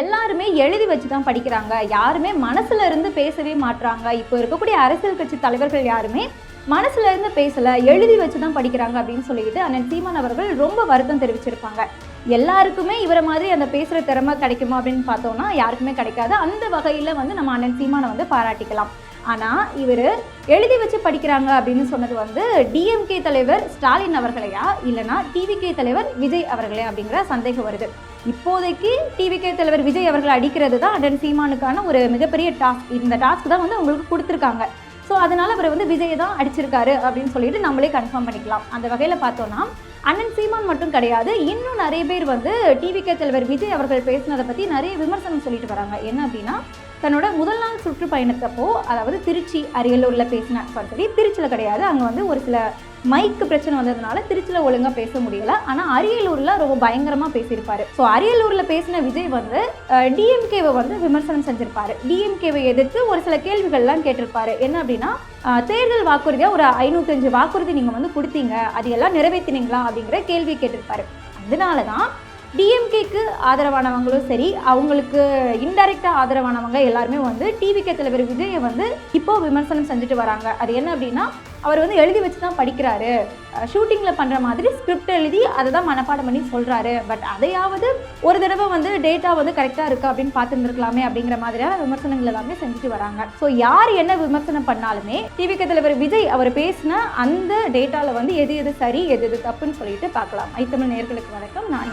எல்லாருமே எழுதி வச்சு தான் படிக்கிறாங்க. யாருமே மனசுல இருந்து பேசவே மாட்டுறாங்க இப்போ இருக்கக்கூடிய அரசியல் கட்சி தலைவர்கள் யாருமே மனசுல இருந்து பேசல எழுதி வச்சு தான் படிக்கிறாங்க அப்படின்னு சொல்லிட்டு அண்ணன் சீமான் அவர்கள் ரொம்ப வருத்தம் தெரிவிச்சிருப்பாங்க. எல்லாருக்குமே இவரை மாதிரி அந்த பேசுகிற திறமை கிடைக்குமா அப்படின்னு பார்த்தோம்னா யாருக்குமே கிடைக்காது. அந்த வகையில் வந்து நம்ம அண்ணன் சீமானை வந்து பாராட்டிக்கலாம். ஆனால் இவர் எழுதி வச்சு படிக்கிறாங்க அப்படின்னு சொன்னது வந்து டிஎம்கே தலைவர் ஸ்டாலின் அவர்களையா? இல்லைனா டிவிகே தலைவர் விஜய் அவர்களே அப்படிங்கிற சந்தேகம் வருது. இப்போதைக்கு டிவிகே தலைவர் விஜய் அவர்களை அடிக்கிறது தான் அடன் சீமானுக்கான ஒரு மிகப்பெரிய டாஸ்க். இந்த டாஸ்க் தான் வந்து அவங்களுக்கு கொடுத்துருக்காங்க. ஸோ அதனால் அவர் வந்து விஜயை தான் அடிச்சிருக்காரு அப்படின்னு சொல்லிட்டு நம்மளே கன்ஃபார்ம் பண்ணிக்கலாம். அந்த வகையில் பார்த்தோன்னா அண்ணன் சீமான் மட்டும் கிடையாது இன்னும் நிறைய பேர் வந்து டிவிகே தலைவர் விஜய் அவர்கள் பேசினதை பற்றி நிறைய விமர்சனம் சொல்லிட்டு வராங்க. என்ன அப்படின்னா தன்னோட முதல் நாள் சுற்றுப்பயணத்தப்போ அதாவது திருச்சி அரியலூரில் பேசின சரி திருச்சியில் கிடையாது. அங்கே வந்து ஒரு சில மைக்கு பிரச்சனை வந்ததுனால திருச்சியில் ஒழுங்காக பேச முடியல. ஆனால் அரியலூரில் ரொம்ப பயங்கரமாக பேசியிருப்பார். ஸோ அரியலூரில் பேசின விஜய் வந்து டிஎம்கேவை வந்து விமர்சனம் செஞ்சிருப்பார். டிஎம்கேவை எதிர்த்து ஒரு சில கேள்விகள்லாம் கேட்டிருப்பாரு. என்ன அப்படின்னா தேர்தல் வாக்குறுதியாக ஒரு ஐநூற்றஞ்சு வாக்குறுதி நீங்கள் வந்து கொடுத்தீங்க. அது எல்லாம் நிறைவேற்றினீங்களா அப்படிங்கிற கேள்வி கேட்டிருப்பாரு. அதனால தான் டிஎம்கேக்கு ஆதரவானவங்களும் சரி அவங்களுக்கு இன்டெரக்டாக ஆதரவானவங்க எல்லாருமே வந்து டிவிகே தலைவர் விஜயை வந்து இப்போ விமர்சனம் செஞ்சுட்டு வராங்க. அது என்ன அப்படின்னா அவர் வந்து எழுதி வச்சு தான் படிக்கிறாரு ஷூட்டிங்கில் பண்ணுற மாதிரி ஸ்கிரிப்ட் எழுதி அதை தான் மனப்பாடம் பண்ணி சொல்கிறாரு பட் அதையாவது ஒரு தடவை வந்து டேட்டா வந்து கரெக்டாக இருக்குது அப்படின்னு பார்த்துருந்துருக்கலாமே அப்படிங்கிற மாதிரியான விமர்சனங்கள் எல்லாமே செஞ்சுட்டு வராங்க. ஸோ யார் என்ன விமர்சனம் பண்ணாலுமே டிவிகே தலைவர் விஜய் அவர் பேசின அந்த டேட்டாவில் வந்து எது எது சரி எது எது தப்புன்னு சொல்லிட்டு பார்க்கலாம். ஐத்தமிழ் நேர்களுக்கு வணக்கம். நான்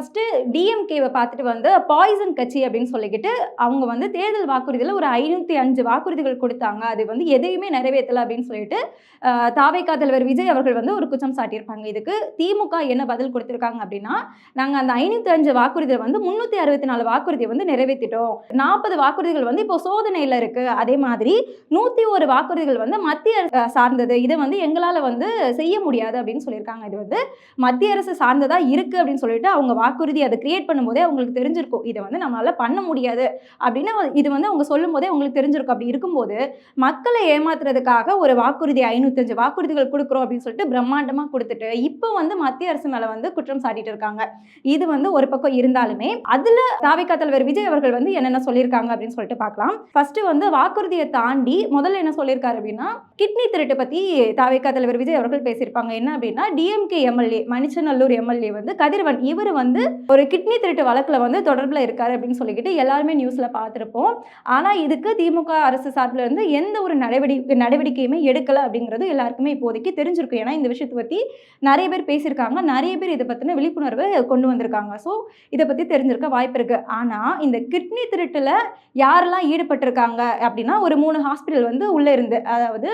ஃபஸ்ட்டு டிஎம்கேவை பார்த்துட்டு வந்து பாய்சன் கட்சி அப்படின்னு சொல்லிக்கிட்டு அவங்க வந்து தேர்தல் வாக்குறுதியில் ஒரு ஐநூற்றி அஞ்சு வாக்குறுதிகள் கொடுத்தாங்க. அது வந்து எதையுமே நிறைவேற்றலை அப்படின்னு சொல்லிட்டு அஹ், தலைவர் விஜய் அவர்கள் வந்து ஒரு குற்றம் சாட்டியிருப்பாங்க. இதுக்கு திமுக என்ன பதில் கொடுத்துருக்காங்க அப்படின்னா நாங்கள் அந்த ஐநூற்றி அஞ்சு வாக்குறுதியில் வந்து முந்நூற்றி அறுபத்தி நாலு வாக்குறுதியை வந்து நிறைவேற்றிட்டோம் நாற்பது வாக்குறுதிகள் வந்து இப்போ சோதனையில் இருக்குது அதே மாதிரி நூற்றி ஒரு வாக்குறுதிகள் வந்து மத்திய அரசு சார்ந்தது. இதை வந்து எங்களால் வந்து செய்ய முடியாது அப்படின்னு சொல்லியிருக்காங்க. இது வந்து மத்திய அரசு சார்ந்ததாக இருக்குது அப்படின்னு சொல்லிட்டு அவங்க வாக்குறுதி அதை கிரியேட் பண்ணும்போதே அவங்களுக்கு தெரிஞ்சிருக்கும் இதை வந்து நம்மளால பண்ண முடியாது அப்படின்னு இது வந்து அவங்க சொல்லும் போதே அவங்களுக்கு தெரிஞ்சிருக்கும். அப்படி இருக்கும்போது மக்களை ஏமாத்துறதுக்காக ஒரு வாக்குறுதி ஐநூத்தஞ்சு வாக்குறுதிகள் கொடுக்குறோம் அப்படின்னு சொல்லிட்டு பிரம்மாண்டமாக கொடுத்துட்டு இப்போ வந்து மத்திய அரசு மேலே வந்து குற்றம் சாட்டிட்டு இருக்காங்க. இது வந்து ஒரு பக்கம் இருந்தாலுமே அதில் தாவிகா தலைவர் விஜய் அவர்கள் வந்து என்னென்ன சொல்லியிருக்காங்க அப்படின்னு சொல்லிட்டு பார்க்கலாம். ஃபர்ஸ்ட் வந்து வாக்குறுதியை தாண்டி முதல்ல என்ன சொல்லியிருக்காரு அப்படின்னா கிட்னி திருட்டு பற்றி தாவிகா தலைவர் விஜய் அவர்கள் பேசியிருப்பாங்க. என்ன அப்படின்னா டிஎம்கே எம்எல்ஏ மணிச்சநல்லூர் எம்எல்ஏ வந்து கதிரவன் இவர் வந்து ஒரு கிட்னி திருட்டு வழக்கில் வந்து தொடர்பில் இருக்காரு அப்படின்னு சொல்லிக்கிட்டு எல்லாருமே நியூஸில் பார்த்துருப்போம். ஆனால் இதுக்கு திமுக அரசு சார்பில் இருந்து எந்த ஒரு நடவடிக்கை நடவடிக்கையுமே எடுக்கலை அப்படிங்கிறது எல்லாருக்குமே இப்போதைக்கு தெரிஞ்சிருக்கும் ஏன்னா இந்த விஷயத்தை பற்றி நிறைய பேர் பேசியிருக்காங்க. நிறைய பேர் இதை பற்றின விழிப்புணர்வு கொண்டு வந்திருக்காங்க. ஸோ இதை பற்றி தெரிஞ்சிருக்க வாய்ப்பு இருக்குது ஆனால் இந்த கிட்னி திருட்டில் யாரெல்லாம் ஈடுபட்டிருக்காங்க அப்படின்னா ஒரு மூணு ஹாஸ்பிட்டல் வந்து உள்ளே இருந்து அதாவது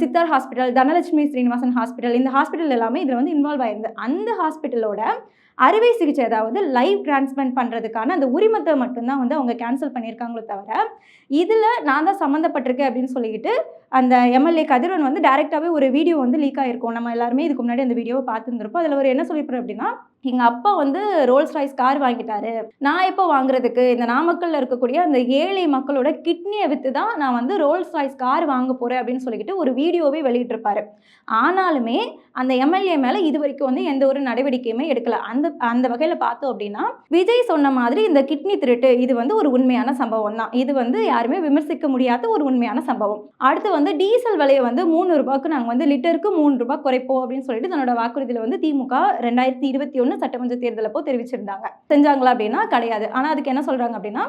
சித்தார் ஹாஸ்பிட்டல் தனலட்சுமி ஸ்ரீனிவாசன் ஹாஸ்பிட்டல் இந்த ஹாஸ்பிட்டல் எல்லாமே இதில் வந்து இன்வால்வ் ஆயிருந்து அந்த ஹாஸ்பிட்டலோட அறுவை சிகிச்சை அதாவது லைவ் டிரான்ஸ்பிளான்ட் பண்ணுறதுக்கான அந்த உரிமத்தை மட்டும்தான் வந்து அவங்க கேன்சல் பண்ணியிருக்காங்களோ தவிர இதில் நான் தான் சம்மந்தப்பட்டிருக்கேன் அப்படின்னு சொல்லிக்கிட்டு அந்த எம்எல்ஏ கதிரவன் வந்து டேரெக்டாகவே ஒரு வீடியோ வந்து லீக் ஆகிருக்கும் நம்ம எல்லாருமே இதுக்கு முன்னாடி அந்த வீடியோவை பார்த்துருந்துருப்போம். அதில் ஒரு என்ன சொல்லியிருப்பாரு அப்படின்னா எங்கள் அப்பா வந்து ரோல்ஸ் ராய்ஸ் கார் வாங்கிட்டாரு. நான் எப்போ வாங்குறதுக்கு? இந்த நாமக்கல்ல இருக்கக்கூடிய அந்த ஏழை மக்களோட கிட்னியை விற்று தான் நான் வந்து ரோல்ஸ் ராய்ஸ் கார் வாங்க போகிறேன் அப்படின்னு சொல்லிக்கிட்டு ஒரு வீடியோவே வெளியிட்டிருப்பாரு. ஆனாலுமே அந்த எம்எல்ஏ மேலே இது வரைக்கும் வந்து எந்த ஒரு நடவடிக்கையுமே எடுக்கல. அந்த அந்த வகையில் பார்த்தோம் அப்படின்னா விஜய் சொன்ன மாதிரி இந்த கிட்னி திருட்டு இது வந்து ஒரு உண்மையான சம்பவம் தான். இது வந்து யாருமே விமர்சிக்க முடியாத ஒரு உண்மையான சம்பவம். அடுத்து வந்து டீசல் விலையை வந்து மூணு ரூபாய்க்கு நாங்கள் வந்து லிட்டருக்கு மூணு ரூபாய் குறைப்போம் அப்படின்னு சொல்லிட்டு தன்னோட வாக்குறுதியில் வந்து திமுக ரெண்டாயிரத்தி இருபத்தி ஒன்று சட்டமன்ற தேர்தலப்போ தெரிவிச்சிருந்தாங்க. செஞ்சாங்களா அப்படின்னா கிடையாது. ஆனால் அதுக்கு என்ன சொல்கிறாங்க அப்படின்னா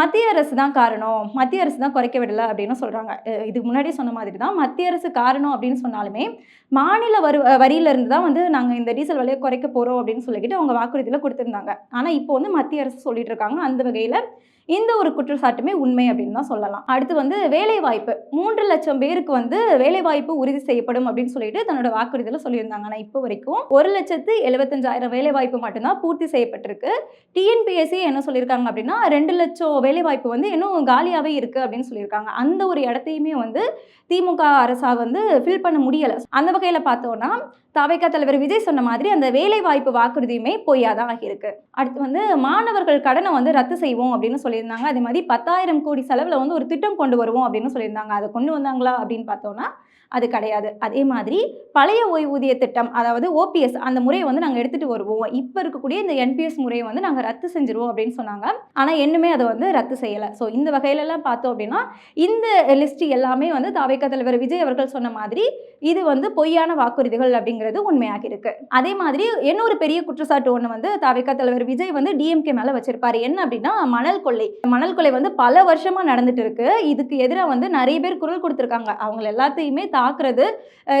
மத்திய அரசு தான் காரணம் மத்திய அரசு தான் குறைக்க விடலை அப்படின்னு சொல்கிறாங்க இதுக்கு முன்னாடி சொன்ன மாதிரி தான் மத்திய அரசு காரணம் அப்படின்னு சொன்னாலுமே மாநில வரு வரியிலிருந்து தான் வந்து நாங்கள் இந்த டீசல் விலையை குறைக்க போகிறோம் அப்படின்னு சொல்லிக்கிட்டு சொல்லிட்டு அவங்க வாக்குறுதியில் கொடுத்துருந்தாங்க. ஆனால் இப்போ வந்து மத்திய அரசு சொல்லிட்டு இருக்காங்க. அந்த வகையில் இந்த ஒரு குற்றச்சாட்டுமே உண்மை அப்படின்னு தான் சொல்லலாம். அடுத்து வந்து வேலைவாய்ப்பு. மூன்று லட்சம் பேருக்கு வந்து வேலைவாய்ப்பு உறுதி செய்யப்படும் அப்படின்னு சொல்லிட்டு தன்னோட வாக்குறுதியில் சொல்லியிருந்தாங்க. ஆனால் இப்போ வரைக்கும் ஒரு லட்சத்து எழுபத்தஞ்சாயிரம் வேலை வேலைவாய்ப்பு மட்டும்தான் பூர்த்தி செய்யப்பட்டிருக்கு. டிஎன்பிஎஸ்சி என்ன சொல்லியிருக்காங்க அப்படின்னா ரெண்டு லட்சம் வேலைவாய்ப்பு வந்து இன்னும் காலியாகவே இருக்குது அப்படின்னு சொல்லியிருக்காங்க. அந்த ஒரு இடத்தையுமே வந்து திமுக அரசாக வந்து ஃபில் பண்ண முடியலை. அந்த வகையில் பார்த்தோன்னா தவைக்கா தலைவர் விஜய் சொன்ன மாதிரி அந்த வேலைவாய்ப்பு வாக்குறுதியுமே பொய்யாதான் ஆகியிருக்கு. அடுத்து வந்து மாணவர்கள் கடனை வந்து ரத்து செய்வோம் அப்படின்னு சொல்லியிருந்தாங்க. அதே மாதிரி பத்தாயிரம் கோடி செலவில் வந்து ஒரு திட்டம் கொண்டு வருவோம் அப்படின்னு சொல்லியிருந்தாங்க. அதை கொண்டு வந்தாங்களா அப்படின்னு பார்த்தோன்னா அது கிடையாது. அதே மாதிரி பழைய ஓய்வூதிய திட்டம் அதாவது ஓபிஎஸ் அந்த முறையை வந்து நாங்கள் எடுத்துகிட்டு வருவோம். இப்போ இருக்கக்கூடிய இந்த என்பிஎஸ் முறையை வந்து நாங்கள் ரத்து செஞ்சிருவோம் அப்படின்னு சொன்னாங்க. ஆனால் இன்னுமே அதை வந்து ரத்து செய்யலை. ஸோ இந்த வகையிலலாம் பார்த்தோம் அப்படின்னா இந்த லிஸ்ட் எல்லாமே வந்து தாவேக்கா தலைவர் விஜய் அவர்கள் சொன்ன மாதிரி இது வந்து பொய்யான வாக்குறுதிகள் அப்படிங்கிறது உண்மையாக இருக்கு அதே மாதிரி இன்னொரு பெரிய குற்றச்சாட்டு ஒன்று வந்து தாவேக்கா தலைவர் விஜய் வந்து டிஎம்கே மேலே வச்சிருப்பாரு. என்ன அப்படின்னா மணல் கொள்ளை. மணல் கொள்ளை வந்து பல வருஷமா நடந்துட்டு இருக்கு. இதுக்கு எதிராக வந்து நிறைய பேர் குரல் கொடுத்துருக்காங்க. அவங்க எல்லாத்தையுமே தாக்குறது.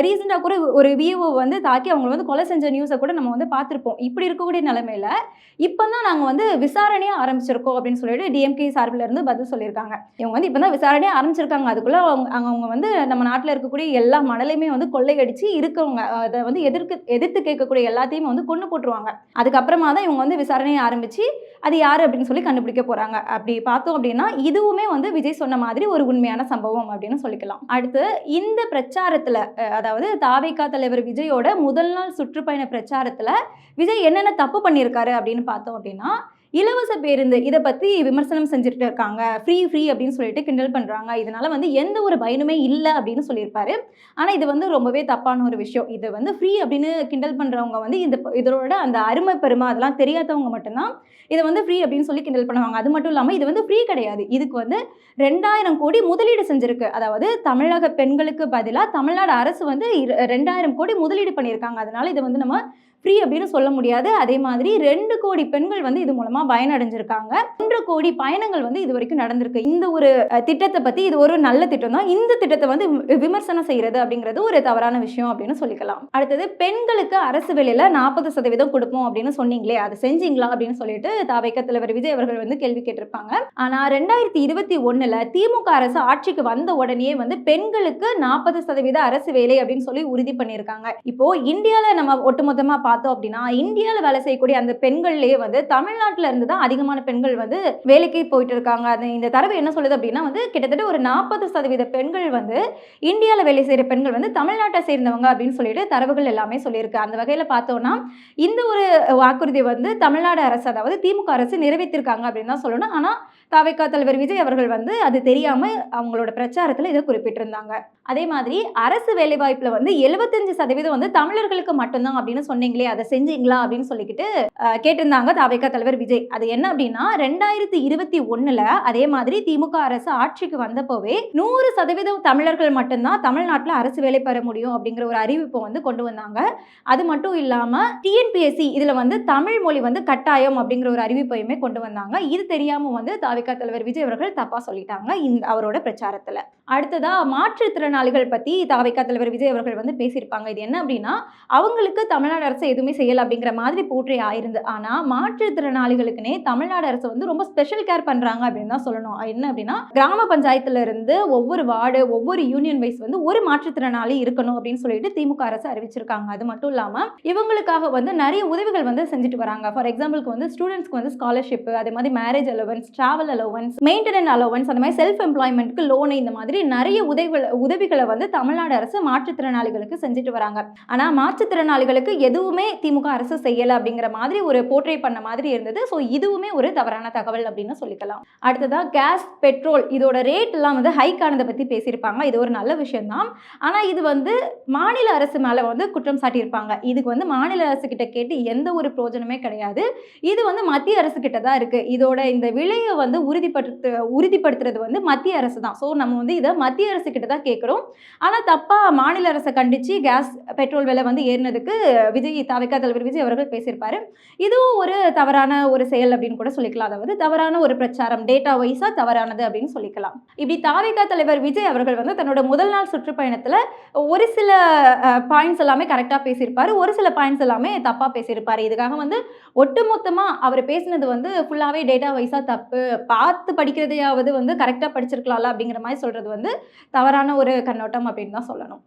ரீசெண்டாக கூட ஒரு விஓ வந்து தாக்கி அவங்க வந்து கொலை செஞ்ச நியூஸை கூட நம்ம வந்து பார்த்துருப்போம். இப்படி இருக்கக்கூடிய நிலைமையில இப்போ தான் நாங்கள் வந்து விசாரணையாக ஆரம்பிச்சிருக்கோம் அப்படின்னு சொல்லிட்டு டிஎம்கே சார்பில் இருந்து பதில் சொல்லியிருக்காங்க. இவங்க வந்து இப்போ தான் விசாரணையே ஆரம்பிச்சிருக்காங்க. அதுக்குள்ளே அவங்க அவங்க வந்து நம்ம நாட்டில் இருக்கக்கூடிய எல்லா மணலையுமே வந்து கொள்ளையடிச்சு இருக்கவங்க அதை வந்து எதிர்க்கு எதிர்த்து கேட்கக்கூடிய எல்லாத்தையுமே வந்து கொண்டு போட்டுருவாங்க. அதுக்கப்புறமா தான் இவங்க வந்து விசாரணையை ஆரம்பிச்சு அது யார் அப்படின்னு சொல்லி கண்டுபிடிக்க போகிறாங்க அப்படி பார்த்தோம் அப்படின்னா இதுவுமே வந்து விஜய் சொன்ன மாதிரி ஒரு உண்மையான சம்பவம் அப்படின்னு சொல்லிக்கலாம். அடுத்து இந்த பிரச்சாரத்தில் அதாவது தாவேகா தலைவர் விஜயோட முதல் நாள் சுற்றுப்பயண பிரச்சாரத்தில் விஜய் என்னென்ன தப்பு பண்ணியிருக்காரு அப்படின்னு பார்த்தோம் அப்படின்னா இலவச பேருந்து இதை பற்றி விமர்சனம் செஞ்சுட்டு இருக்காங்க ஃப்ரீ ஃப்ரீ அப்படின்னு சொல்லிட்டு கிண்டல் பண்ணுறாங்க இதனால வந்து எந்த ஒரு பயனுமே இல்லை அப்படின்னு சொல்லியிருப்பாரு. ஆனால் இது வந்து ரொம்பவே தப்பான ஒரு விஷயம். இது வந்து ஃப்ரீ அப்படின்னு கிண்டல் பண்ணுறவங்க வந்து இந்த இதோட அந்த அருமை பெருமை அதெல்லாம் தெரியாதவங்க மட்டும்தான் இதை வந்து ஃப்ரீ அப்படின்னு சொல்லி கிண்டல் பண்ணுவாங்க. அது மட்டும் இல்லாமல் இது வந்து ஃப்ரீ கிடையாது. இதுக்கு வந்து ரெண்டாயிரம் கோடி முதலீடு செஞ்சிருக்கு. அதாவது தமிழக பெண்களுக்கு பதிலாக தமிழ்நாடு அரசு வந்து ரெண்டாயிரம் கோடி முதலீடு பண்ணியிருக்காங்க. அதனால இதை வந்து நம்ம ஃப்ரீ அப்படின்னு சொல்ல முடியாது. அதே மாதிரி ரெண்டு கோடி பெண்கள் வந்து இது மூலமா பயனடைஞ்சிருக்காங்க. ஒன்று கோடி பயணங்கள் வந்து இது வரைக்கும் நடந்திருக்கு. இந்த ஒரு திட்டத்தை பத்தி இது ஒரு நல்ல திட்டம் தான். இந்த திட்டத்தை வந்து வி- விமர்சனம் செய்யறது அப்படிங்கிறது ஒரு தவறான விஷயம் அப்படின்னு சொல்லிக்கலாம். அடுத்தது பெண்களுக்கு அரசு வேலையில நாற்பது சதவீதம் கொடுப்போம் அப்படின்னு சொன்னீங்களே அதை செஞ்சீங்களா அப்படின்னு சொல்லிட்டு தாவைக்க தலைவர் விஜய் அவர்கள் வந்து கேள்வி கேட்டிருப்பாங்க. ஆனா ரெண்டாயிரத்தி இருபத்தி ஒண்ணுல திமுக அரசு ஆட்சிக்கு வந்த உடனே வந்து பெண்களுக்கு நாற்பது சதவீத அரசு வேலை அப்படின்னு சொல்லி உறுதி பண்ணியிருக்காங்க. இப்போ இந்தியால நம்ம ஒட்டுமொத்தமா பார்த்தோம் அப்படின்னா இந்தியாவில் வேலை செய்யக்கூடிய அந்த பெண்கள்லேயே வந்து தமிழ்நாட்டில் இருந்து தான் அதிகமான பெண்கள் வந்து வேலைக்கு போயிட்டு இருக்காங்க அது இந்த தரவு என்ன சொல்லுது அப்படின்னா வந்து கிட்டத்தட்ட ஒரு நாற்பது சதவீத பெண்கள் வந்து இந்தியாவில் வேலை செய்கிற பெண்கள் வந்து தமிழ்நாட்டை சேர்ந்தவங்க அப்படின்னு சொல்லிட்டு தரவுகள் எல்லாமே சொல்லியிருக்கு. அந்த வகையில் பார்த்தோம்னா இந்த ஒரு வாக்குறுதி வந்து தமிழ்நாடு அரசு அதாவது திமுக அரசு நிறைவேற்றிருக்காங்க அப்படின்னு தான் சொல்லணும். ஆனால் தாவேக்கா தலைவர் விஜய் அவர்கள் வந்து அது தெரியாம அவங்களோட பிரச்சாரத்துல இதை குறிப்பிட்டிருந்தாங்க. அதே மாதிரி அரசு வேலைவாய்ப்புல வந்து எழுபத்தஞ்சு சதவீதம் வந்து தமிழர்களுக்கு மட்டும்தான் அப்படின்னு சொன்னீங்களே அதை செஞ்சீங்களா அப்படின்னு சொல்லிக்கிட்டு கேட்டிருந்தாங்க தவிக தலைவர் விஜய். அது என்ன அப்படின்னா ரெண்டாயிரத்தி இருபத்தி ஒண்ணுல அதே மாதிரி திமுக அரசு ஆட்சிக்கு வந்தப்போவே நூறு சதவீதம் தமிழர்கள் மட்டும்தான் தமிழ்நாட்டுல அரசு வேலை பெற முடியும் அப்படிங்கிற ஒரு அறிவிப்பை வந்து கொண்டு வந்தாங்க. அது மட்டும் இல்லாம டிஎன்பிஎஸ்சி இதுல வந்து தமிழ் மொழி வந்து கட்டாயம் அப்படிங்கிற ஒரு அறிவிப்பையுமே கொண்டு வந்தாங்க. இது தெரியாம வந்து தாவிகா தலைவர் விஜய் அவர்கள் தப்பாக சொல்லிட்டாங்க இந்த அவரோட பிரச்சாரத்தில். அடுத்ததாக மாற்றுத்திறனாளிகள் பற்றி தாவைக்கா தலைவர் விஜய் அவர்கள் வந்து பேசியிருப்பாங்க. இது என்ன அப்படின்னா அவங்களுக்கு தமிழ்நாடு அரசு எதுவுமே செய்யலை அப்படிங்கிற மாதிரி போற்றி ஆயிருந்து ஆனால் மாற்றுத்திறனாளிகளுக்குனே தமிழ்நாடு அரசு வந்து ரொம்ப ஸ்பெஷல் கேர் பண்ணுறாங்க அப்படின்னு தான் சொல்லணும். என்ன அப்படின்னா கிராம பஞ்சாயத்துல இருந்து ஒவ்வொரு வார்டு ஒவ்வொரு யூனியன் வைஸ் வந்து ஒரு மாற்றுத்திறனாளி இருக்கணும் அப்படின்னு சொல்லிட்டு திமுக அரசு அறிவிச்சிருக்காங்க. அது மட்டும் இல்லாமல் இவங்களுக்காக வந்து நிறைய உதவிகள் வந்து செஞ்சுட்டு வராங்க. ஃபார் எக்ஸாம்பிளுக்கு வந்து ஸ்டூடெண்ட்ஸ்க்கு வந்து ஸ்காலர்ஷிப் அதே மாதிரி marriage allowance travel allowance maintenance allowance அந்த மாதிரி செல்ஃப் எம்ப்ளாய்மெண்ட்க்கு லோன் இந்த மாதிரி நிறைய உதவிகள் உதவிகளை வந்து தமிழ்நாடு அரசு மாற்றுத்திறனாளிகளுக்கு செஞ்சுட்டு வராங்க. ஆனா மாற்றுத்திறனாளிகளுக்கு எதுவுமே திமுக அரசு செய்யலை அப்படிங்கிற மாதிரி ஒரு போர்ட்ரேட் பண்ண மாதிரி இருந்தது. ஸோ இதுவுமே ஒரு தவறான தகவல் அப்படின்னு சொல்லிக்கலாம். அடுத்ததாக கேஸ் பெட்ரோல் இதோட ரேட் எல்லாம் வந்து ஹைக் ஆனதை பற்றி பேசியிருப்பாங்க. இது ஒரு நல்ல விஷயம் தான் இது வந்து மாநில அரசு மேலே வந்து குற்றம் சாட்டியிருப்பாங்க. இதுக்கு வந்து மாநில அரசு கிட்ட கேட்டு எந்த ஒரு பிரயோஜனமே கிடையாது. இது வந்து மத்திய அரசு கிட்ட தான் இருக்கு. இதோட இந்த விலையை வந்து வந்து உறுதிப்படுத்து உறுதிப்படுத்துறது வந்து மத்திய அரசு தான். ஸோ நம்ம வந்து இதை மத்திய அரசு கிட்ட தான் கேட்குறோம். ஆனால் தப்பாக மாநில அரசை கண்டித்து கேஸ் பெட்ரோல் விலை வந்து ஏறினதுக்கு விஜய் தவிக்கா தலைவர் விஜய் அவர்கள் பேசியிருப்பார். இதுவும் ஒரு தவறான ஒரு செயல் அப்படின்னு கூட சொல்லிக்கலாம். அதாவது தவறான ஒரு பிரச்சாரம் டேட்டா வைஸாக தவறானது அப்படின்னு சொல்லிக்கலாம். இப்படி தாவிகா தலைவர் விஜய் அவர்கள் வந்து தன்னோட முதல் நாள் சுற்றுப்பயணத்தில் ஒரு சில பாயிண்ட்ஸ் எல்லாமே கரெக்டாக பேசியிருப்பார். ஒரு சில பாயிண்ட்ஸ் எல்லாமே தப்பாக பேசியிருப்பாரு. இதுக்காக வந்து ஒட்டுமொத்தமாக அவர் பேசினது வந்து ஃபுல்லாகவே டேட்டா வைஸாக தப்பு பார்த்து படிக்கிறதையாவது வந்து கரெக்டாக படிச்சிருக்கலாம்ல அப்படிங்கிற மாதிரி சொல்கிறது வந்து தவறான ஒரு கண்ணோட்டம் அப்படின்னு தான் சொல்லணும்.